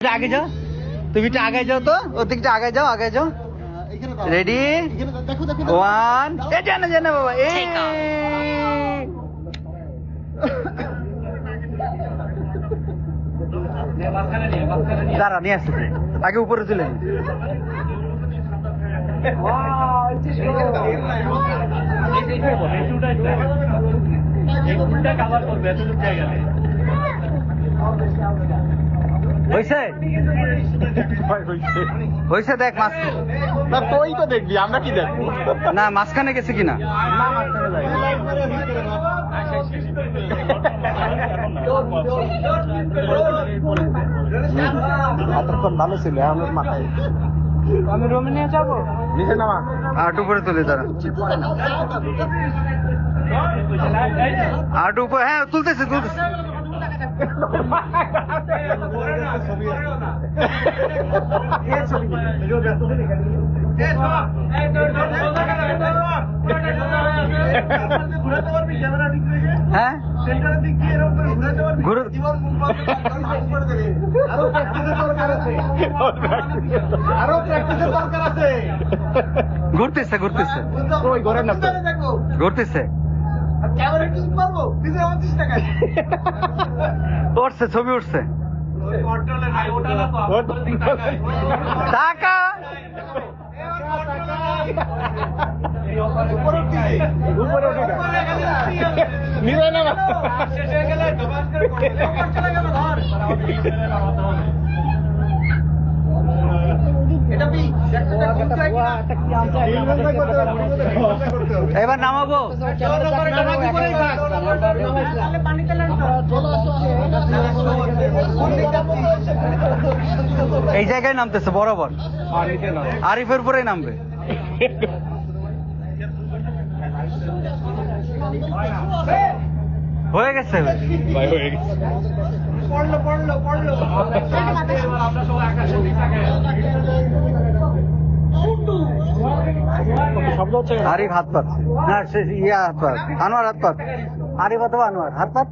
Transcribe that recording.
আগে যাও। তুমি একটু আগে যাও তো। ওর দিকটা আগে যাও আগে যাও। রেডি ওয়ান এ জানা বাবা, এ। দাঁড়া নিয়ে আসছে আগে উপরে তুলে নি। হয়েছে হয়েছে দেখ মাছ। না তুই তো দেখবি আমরা কি দেখব? না মাঝখানে গেছে কিনা? এতক্ষণ ভালো ছিল আমার মাথায়। আমি রুমে নিয়ে যাব? নিচে নামা। আট উপরে তুলে দাঁড়া। আট উপরে হ্যাঁ তুলতেছে তুলতেছে। হ্যাঁ আরও প্র্যাকটিসের দরকার আছে ঘুরতেছে ঘুরতেছে। ওই ঘরে না ঘুরতেছে। ক্যামেরা কি পারব দিতে আমার চেষ্টা করি উঠছে ছবি উঠছে। টাকা! এবার নামাবো। এই জায়গায় নামতেছে বরাবর। আরিফের উপরেই নামবে। হয়ে গেছে? ভাই হয়ে আরিফ হাত পাত না সে ইয়া হাত পাত। আনোয়ার হাত পাত। আরিফ অথবা আনোয়ার হাত পাত